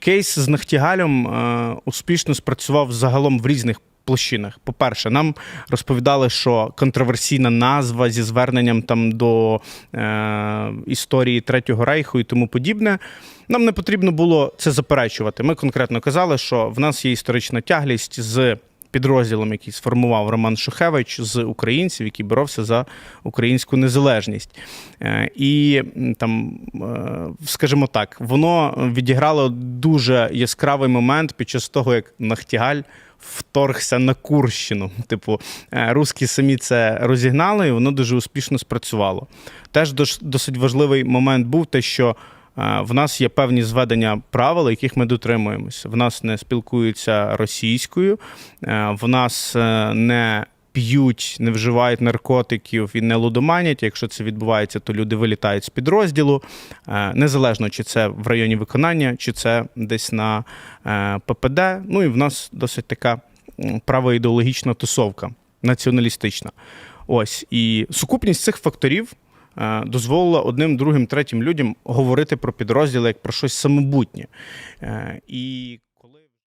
Кейс з Нахтігалем е, успішно спрацював загалом в різних площинах. По-перше, нам розповідали, що контроверсійна назва зі зверненням там до е, історії Третього рейху і тому подібне. Нам не потрібно було це заперечувати. Ми конкретно казали, що в нас є історична тяглість з підрозділом, який сформував Роман Шухевич з українців, який боровся за українську незалежність. Е, І там, е, скажімо так, воно відіграло дуже яскравий момент під час того, як Нахтігаль вторгся на Курщину. Типу, е, русські самі це розігнали, і воно дуже успішно спрацювало. Теж досить важливий момент був те, що в нас є певні зведення правил, яких ми дотримуємося. В нас не спілкуються російською, е, в нас е, не п'ють, не вживають наркотиків і не лудоманять. Якщо це відбувається, то люди вилітають з підрозділу, е, незалежно чи це в районі виконання, чи це десь на ППД. Ну і в нас досить така правоідеологічна тусовка, націоналістична. Ось і сукупність цих факторів дозволила одним, другим, третім людям говорити про підрозділи як про щось самобутнє. Е, І